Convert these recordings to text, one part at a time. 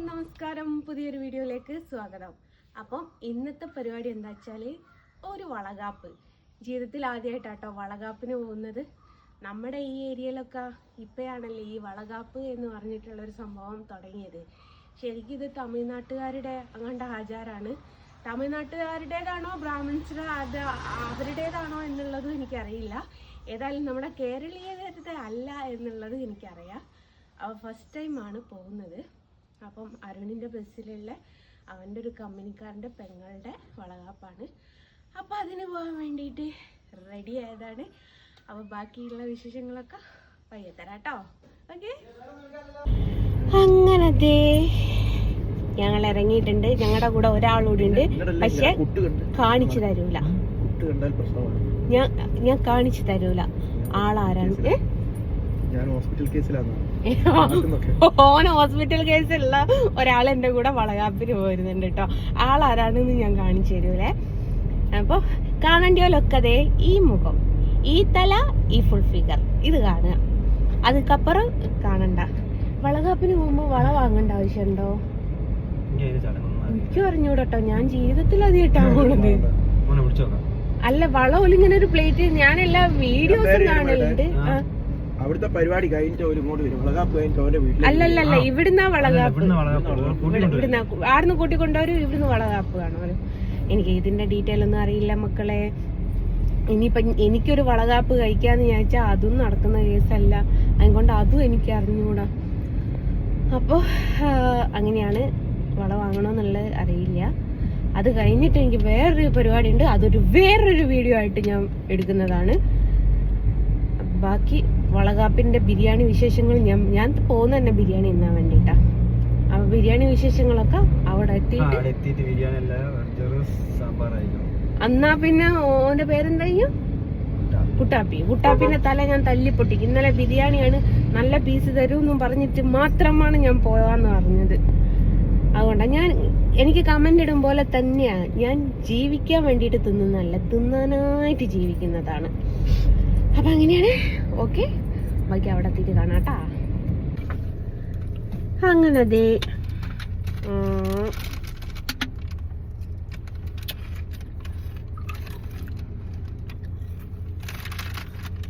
എല്ലാവർക്കും നമസ്കാരം. പുതിയൊരു വീഡിയോയിലേക്ക് സ്വാഗതം. അപ്പം ഇന്നത്തെ പരിപാടി എന്താ വെച്ചാൽ ഒരു വളകാപ്പ്. ജീവിതത്തിൽ ആദ്യമായിട്ടാട്ടോ വളകാപ്പിന് പോകുന്നത്. നമ്മുടെ ഈ ഏരിയയിലൊക്കെ ഇപ്പോഴാണല്ലോ ഈ വളകാപ്പ് എന്ന് പറഞ്ഞിട്ടുള്ള ഒരു സംഭവം തുടങ്ങിയത്. ശരിക്കും ഇത് തമിഴ്നാട്ടുകാരുടെ അങ്ങാണ്ട ആചാരമാണ് തമിഴ്നാട്ടുകാരുടേതാണോ ബ്രാഹ്മിൺസിന് അത് അവരുടേതാണോ എന്നുള്ളതും എനിക്കറിയില്ല. ഏതായാലും നമ്മുടെ കേരളീയരുടെ അല്ല എന്നുള്ളത് എനിക്കറിയാം. ഫസ്റ്റ് ടൈമാണ് പോകുന്നത്. അപ്പം അരുണിന്റെ ബസ്സിലുള്ള അവന്റെ ഒരു കമ്പനിക്കാരന്റെ പെങ്ങളുടെ വളകാപ്പാണ്. അപ്പം അതിന് പോകാൻ വേണ്ടിയിട്ട് റെഡി ആയതാണ്. അപ്പോൾ ബാക്കിയുള്ള വിശേഷങ്ങളൊക്കെ പയ്യെ തരാം കേട്ടോ. ഓക്കെ അങ്ങനത്തെ ഞങ്ങൾ ഇറങ്ങിയിട്ടുണ്ട്. ഞങ്ങളുടെ കൂടെ ഒരാളൂടെ ഉണ്ട്. പക്ഷെ കാണിച്ചു തരൂല. ഞാൻ ഞാൻ കാണിച്ചു തരൂല. ആളാരാണ്? ഞാൻ ഹോസ്പിറ്റൽ കേസിലാണ് ഓൻ ഹോസ്പിറ്റൽ കേസുള്ള ഒരാൾ എന്റെ കൂടെ വളകാപ്പിന് പോയിരുന്നുണ്ട് കേട്ടോ. ആരാണെന്ന് ഞാൻ കാണിച്ചു തരൂലേ. അപ്പൊ കാണേണ്ടിയോലൊക്കെ ദേ ഈ മുഖം ഈ തല ഈ ഫുൾ ഫിഗർ ഇത് കാണുക. അതുക്കപ്പുറം കാണണ്ട. വളകാപ്പിന് പോകുമ്പോ വള വാങ്ങേണ്ട ആവശ്യമുണ്ടോ? എനിക്ക് പറഞ്ഞൂടട്ടോ ഞാൻ ജീവിതത്തിൽ അതിട്ടാണ് പോണത്. അല്ല വള ഒലിങ്ങനെ ഒരു പ്ലേറ്റ് ഞാൻ എല്ലാ വീഡിയോസും കാണലുണ്ട്. ആ. അവിടുത്തെ പരിപാടി കഴിഞ്ഞിട്ട് ഒരു ഇങ്ങോട്ട് വരും. വളകാപ്പ് കഴിഞ്ഞിട്ട് അവന്റെ വീട്ടിൽ അല്ലല്ലല്ല ഇവിടുന്ന വളകാപ്പ്. ഇവിടുന്ന് ആടുന്ന് കൂട്ടിക്കൊണ്ടവരും ഇവിടുന്ന് വളകാപ്പ് കാണും. എനിക്ക് ഇതിന്റെ ഡീറ്റെയിൽ ഒന്നും അറിയില്ല മക്കളെ. ഇനിയിപ്പം എനിക്കൊരു വളകാപ്പ് കഴിക്കാന്ന് ചോദിച്ചാൽ അതും നടക്കുന്ന കേസല്ല. അതുകൊണ്ട് അതും എനിക്ക് അറിഞ്ഞുകൂടാ. അപ്പോൾ അങ്ങനെയാണ് വള വാങ്ങണമെന്നുള്ളത് അറിയില്ല. അത് കഴിഞ്ഞിട്ട് എനിക്ക് വേറൊരു പരിപാടി ഉണ്ട് അതൊരു വേറൊരു വീഡിയോ ആയിട്ട് ഞാൻ എടുക്കുന്നതാണ്. ബാക്കി വളകാപ്പിന്റെ ബിരിയാണി വിശേഷങ്ങൾ ഞാൻ ഞാൻ പോകുന്ന തന്നെ ബിരിയാണി തിന്നാൻ വേണ്ടിട്ടാ. അപ്പൊ ബിരിയാണി വിശേഷങ്ങളൊക്കെ അവിടെ എത്തിയിട്ട് അന്നാ പിന്നെ ഓന്റെ പേരെന്തായിരുന്നു കുട്ടാപ്പി. കുട്ടാപ്പിന്റെ തല ഞാൻ തല്ലി പൊട്ടിക്കും ഇന്നലെ ബിരിയാണിയാണ് നല്ല പീസ് തരൂന്നും പറഞ്ഞിട്ട് മാത്രമാണ് ഞാൻ പോവാന്ന് പറഞ്ഞത്. അതുകൊണ്ടാണ് ഞാൻ എനിക്ക് കമന്റ് ഇടും പോലെ തന്നെയാണ് ഞാൻ ജീവിക്കാൻ വേണ്ടിയിട്ട് തിന്നുന്നതല്ല തിന്നാനായിട്ട് ജീവിക്കുന്നതാണ്. അപ്പൊ അങ്ങനെയാണ്. ഓക്കെ ബാക്കി അവിടെ എത്തിയിട്ട് കാണാട്ടാ അങ്ങനെ ദേ ഉം.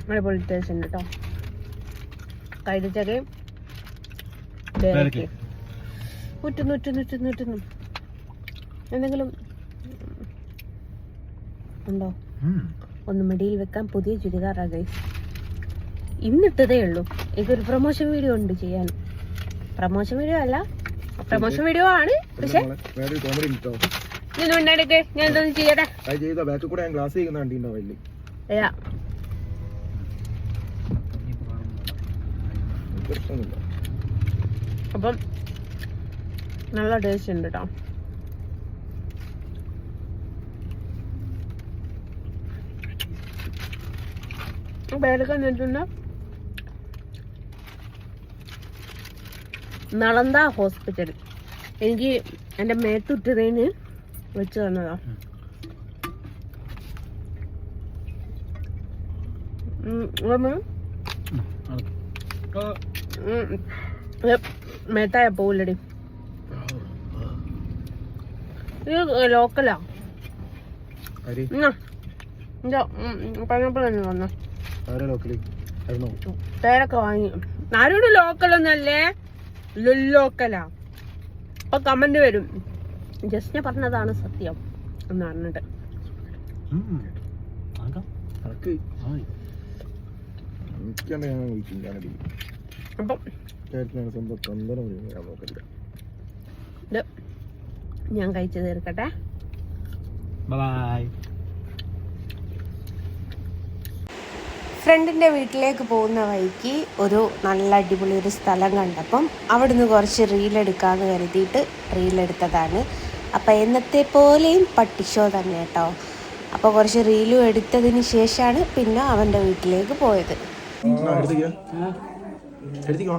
ഇവിടെ പൊളിറ്റേഴ്സ് ഉണ്ട് കേട്ടോ. കൈതച്ചകയും ഉറ്റുന്നു ഉറ്റുന്നു ഉറ്റുന്നു ഉറ്റുന്നു എന്തെങ്കിലും ഉണ്ടോ? ഒന്ന് മടിയിൽ വെക്കാൻ പുതിയ ചുരിദാറാ ഗൈസ് ഇന്നിട്ടതേ ഉള്ളൂ. എനിക്കൊരു പ്രൊമോഷൻ വീഡിയോ ഉണ്ട് ചെയ്യാൻ. പ്രൊമോഷൻ വീഡിയോ അല്ല പ്രൊമോഷൻ വീഡിയോ ആണ്. പക്ഷേ ഞാൻ ചെയ്യട്ടെ? അപ്പം നല്ല ടേസ്റ്റ് ഉണ്ട് കേട്ടോ പേരൊക്കെ എന്നിട്ടുണ്ട് നളന്ത ഹോസ്പിറ്റൽ. എനിക്ക് എന്റെ മേത്തുറ്റതിന് വെച്ച് തന്നതാ. മേത്തായ പോവില്ലടി. ഇത് ലോക്കലാ പൈനാപ്പിൾ തന്നെ വന്ന ആരാ ലോക്കൽ ആയിരുന്നോ പേരൊക്കെ വാങ്ങി. ആരോട് ലോക്കലൊന്നല്ലേ ലോക്കലാ. അപ്പൊ കമന്റ് വരും. ജസ്റ്റിനെ പറഞ്ഞതാണ് സത്യം എന്ന് പറഞ്ഞിട്ട്. ഞാൻ കഴിച്ചു തീർക്കട്ടെ. ബൈ ഫ്രണ്ടിന്റെ വീട്ടിലേക്ക് പോകുന്ന വഴിക്ക് ഒരു നല്ല അടിപൊളി ഒരു സ്ഥലം കണ്ടപ്പം അവിടുന്ന് കുറച്ച് റീലെടുക്കാമെന്ന് കരുതിയിട്ട് റീലെടുത്തതാണ് അപ്പോൾ എന്നത്തെ പോലെയും പട്ടിഷോ തന്നെ കേട്ടോ. അപ്പോൾ കുറച്ച് റീലും എടുത്തതിന് ശേഷമാണ് പിന്നെ അവന്റെ വീട്ടിലേക്ക് പോയത്. എടുത്തിക്കോ. എടുത്തിക്കോ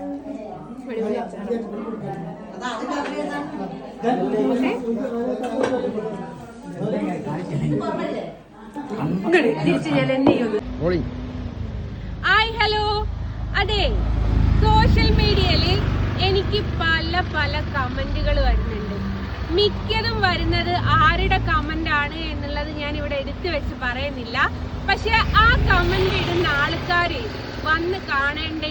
ഞാൻ ഹായ് ഹലോ അതെ സോഷ്യൽ മീഡിയയിൽ എനിക്ക് പല പല കമന്റുകൾ വരുന്നുണ്ട്. മിക്കതും വരുന്നത് ആരുടെ കമന്റ് ആണ് എന്നുള്ളത് ഞാൻ ഇവിടെ എടുത്തു വെച്ച് പറയുന്നില്ല. പക്ഷെ ആ കമന്റ് ഇടുന്ന ആൾക്കാര് വന്ന് കാണേണ്ട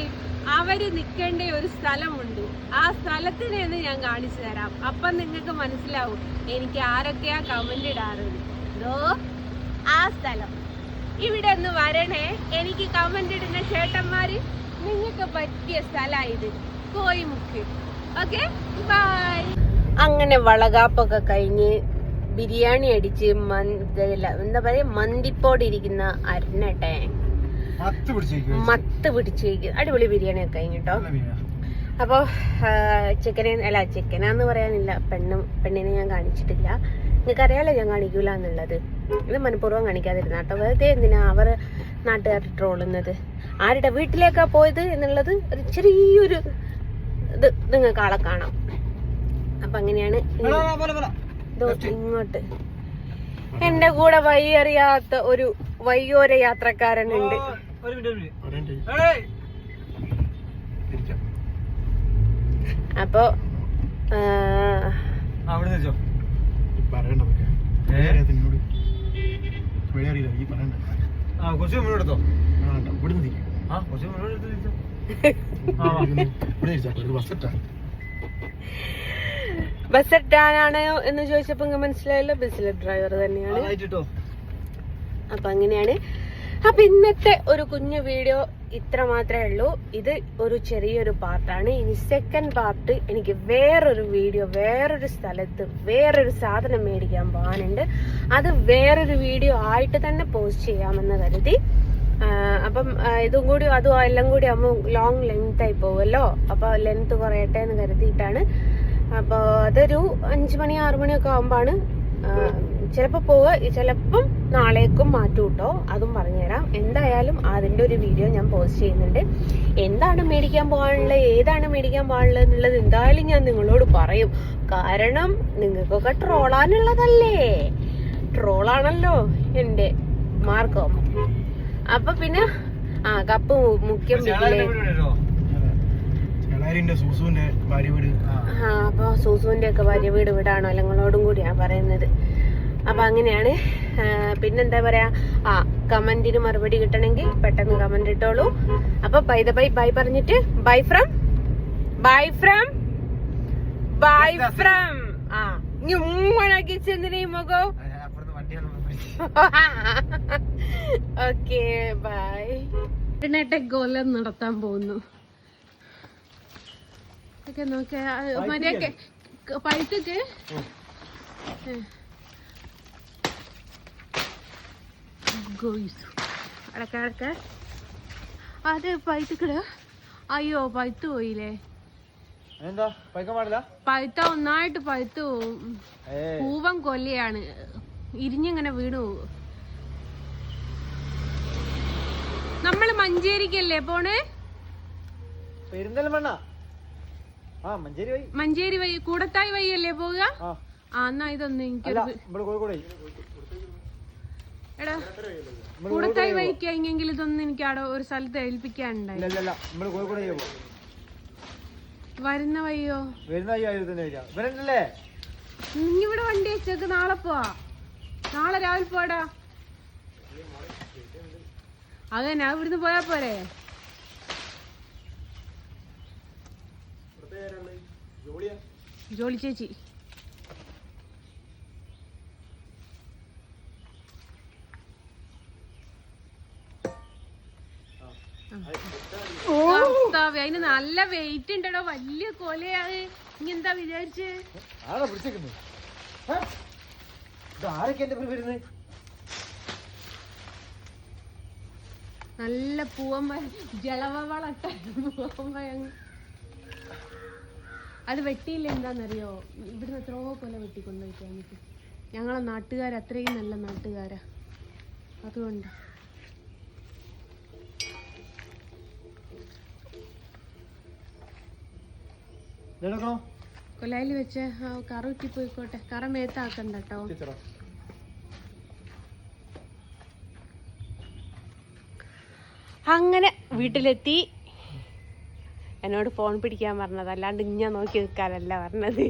അവർ നിൽക്കേണ്ട ഒരു സ്ഥലമുണ്ട്. ആ സ്ഥലത്തിനെന്ന് ഞാൻ കാണിച്ചു തരാം. അപ്പം നിങ്ങൾക്ക് മനസ്സിലാവും എനിക്ക് ആരൊക്കെയാ കമന്റ് ഇടാറുണ്ട് ഇതോ ആ സ്ഥലം. ഇവിടെ ഒന്ന് വരണേ. എനിക്ക് കമന്റ് ഇടുന്ന ചേട്ടന്മാര് നിങ്ങൾക്ക് പറ്റിയ സ്ഥലമായത് കോയിമുക്ക്. ഓക്കെ ബൈ അങ്ങനെ വളകാപ്പൊക്കെ കഴിഞ്ഞ് ബിരിയാണി അടിച്ച് മന്ത് എന്താ പറയാ മന്തിപ്പോടിരിക്കുന്ന അരുണട്ടെ മത്ത് പിടിച്ചിരിക്കും അടിപൊളി ബിരിയാണി ഒക്കെ കഴിഞ്ഞിട്ടോ അപ്പോൾ ചിക്കനെ അല്ല ചിക്കനാന്ന് പറയാനില്ല. പെണ്ണും പെണ്ണിനെ ഞാൻ കാണിച്ചിട്ടില്ല. നിങ്ങൾക്ക് അറിയാലോ ഞാൻ കാണിക്കൂല എന്നുള്ളത് ഇത് മനഃപൂർവം കാണിക്കാതിരുന്ന കേട്ടോ വെറുതെ എന്തിനാ അവർ നാട്ടുകാർ ട്രോളുന്നത്? ആരുടെ വീട്ടിലേക്കാ പോയത് എന്നുള്ളത് ഒരു ചെറിയൊരു ഇത് നിങ്ങൾക്ക് ആളെ കാണാം. അപ്പൊ അങ്ങനെയാണ് ഇങ്ങോട്ട്. എന്റെ കൂടെ വഴി അറിയാത്ത ഒരു വയ്യോര യാത്രക്കാരനുണ്ട്. ഒരു മിനിറ്റ് അപ്പൊ ആ, അവിടെ വെച്ചോ പറയണ്ട നിന്നോട്. വഴി അറിയില്ല ഈ പറയണ്ട. ആ കുറച്ച് മുന്നോട്ടോ ഇവിടെ നിന്ന് ആ കുറച്ച് മുന്നോട്ട് ഒരു ബസ് ഇട്ടാ ബസ് ഇട്ടാനാണ് എന്ന് ചോദിച്ചപ്പോ മനസ്സിലായില്ല. മനസ്സിലായല്ലോ ബസ്സിലെ ഡ്രൈവർ തന്നെയാണ്. അപ്പൊ അങ്ങനെയാണ്. അപ്പൊ ഇന്നത്തെ ഒരു കുഞ്ഞു വീഡിയോ ഇത്ര മാത്രമേ ഉള്ളൂ. ഇത് ഒരു ചെറിയൊരു പാർട്ടാണ് ഇനി സെക്കൻഡ് പാർട്ട് എനിക്ക് വേറൊരു വീഡിയോ വേറൊരു സ്ഥലത്ത് വേറൊരു സാധനം മേടിക്കാൻ പോകാനുണ്ട്. അത് വേറൊരു വീഡിയോ ആയിട്ട് തന്നെ പോസ്റ്റ് ചെയ്യാമെന്ന് കരുതി. അപ്പം ഇതും കൂടി അതും എല്ലാം കൂടി ആകുമ്പോൾ ലോങ് ലെങ്ത് ആയി പോകുമല്ലോ? അപ്പൊ ലെങ്ത് കുറയട്ടെ എന്ന് കരുതിയിട്ടാണ്. അപ്പോൾ അതൊരു അഞ്ചു മണി ആറു മണിയൊക്കെ ആകുമ്പോഴാണ് ചിലപ്പോൾ പോവുക ചിലപ്പം നാളേക്കും മാറ്റും കേട്ടോ അതും പറഞ്ഞുതരാം. എന്തായാലും അതിന്റെ ഒരു വീഡിയോ ഞാൻ പോസ്റ്റ് ചെയ്യുന്നുണ്ട്. എന്താണ് മേടിക്കാൻ പോകാനുള്ളത് ഏതാണ് മേടിക്കാൻ പോകാനുള്ളത് എന്നുള്ളത് എന്തായാലും ഞാൻ നിങ്ങളോട് പറയും. കാരണം നിങ്ങൾക്കൊക്കെ ട്രോളാനുള്ളതല്ലേ ട്രോളാണല്ലോ എന്റെ മാർഗം. അപ്പൊ പിന്നെ ആ കപ്പ് മുഖ്യം സൂസുവിന്റെ ഭാര്യ വീട്. ആ അപ്പൊ സൂസുവിന്റെ ഒക്കെ ഭാര്യ വീട് വിടാണോ? കൂടി കൂടിയാ പറയുന്നത്. അപ്പൊ അങ്ങനെയാണ്. പിന്നെന്താ പറയാ? ആ കമന്റിന് മറുപടി കിട്ടണമെങ്കിൽ പെട്ടെന്ന് കമന്റ് ഇട്ടോളൂ. അപ്പൊ ബൈ ദ ബൈ ബൈ പറഞ്ഞിട്ട് bye from bye from bye from ആ ഇനി ഉമ്മണാക്കി ചെന്തിനെ മുഖോ? ഓക്കെ ബൈ ഇന്റർനെറ്റ് കൊല്ലം നടത്താൻ പോകുന്നു. ഒക്കെ നോക്കിയ മര്യാദയ്ക്ക് പഴുത്തൊക്കെ അടക്ക അടക്ക അത് പഴുത്തുക്കിട അയ്യോ പഴുത്തു പോയില്ലേ? എന്താ പൈക്കാൻ പാടില്ല? പഴുത്ത ഒന്നായിട്ട് പഴുത്തു പോവും. പൂവൻ കൊല്ലയാണ്. ഇരിഞ്ഞിങ്ങനെ വീണു നമ്മൾ മഞ്ചേരിക്കല്ലേ പോണേ? പെരുന്തൽമണ്ണ. ആ മഞ്ചേരി വഴി. മഞ്ചേരി വഴി കൂടത്തായി വഴിയല്ലേ പോവുക? ആ. എന്നാ ഇതൊന്ന് അല്ല എനിക്കൊരു നമ്മൾ കോഴിക്കോട് വഴി. എടാ ഇതൊന്നും എനിക്ക് അവിടെ ഒരു സ്ഥലത്ത് ഏൽപ്പിക്കാനുണ്ടായി വരുന്ന വയ്യോ നീ ഇവിടെ വണ്ടി വെച്ചേക്ക് നാളെ പോവാ. നാളെ രാവിലെ പോടാ. അതന്നെ അത് ഇവിടുന്ന് പോയാ പോരെ. ജോളി ചേച്ചി കർത്താവേ, അതിന് നല്ല വെയിറ്റ് ഉണ്ടോ വലിയ കൊലയാണ്. ഇനി എന്താ വിചാരിച്ച്? ആരൊക്കെ എന്റെ വരുന്നത്? നല്ല പൂവമ്പ ജളവളട്ട വളട്ട പൂവമ്പഴങ്ങ് അത് വെട്ടിയില്ല എന്താണെന്നറിയോ ഇവിടുന്ന് എത്രയോ കൊല വെട്ടിക്കൊണ്ടുപോയിട്ടാണ് എനിക്ക്. ഞങ്ങളെ നാട്ടുകാർ അത്രയും നല്ല നാട്ടുകാരാ. അതുകൊണ്ട് കൊലായിൽ വെച്ച് കറ ഉറ്റി പോയിക്കോട്ടെ. കറ മേത്താക്കണ്ട കേട്ടോ അങ്ങനെ വീട്ടിലെത്തി. എന്നോട് ഫോൺ പിടിക്കാൻ പറഞ്ഞത്. അല്ലാണ്ട് ഞാൻ നോക്കി നിൽക്കാനല്ല പറഞ്ഞത്.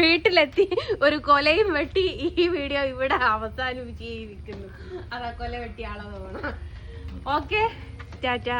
വീട്ടിലെത്തി. ഒരു കൊലയും വെട്ടി ഈ വീഡിയോ ഇവിടെ അവസാനിപ്പിച്ചിരിക്കുന്നു. അതാ കൊല വെട്ടിയ ആളെ തോന്നണം. ഓക്കെ. ടാറ്റാ.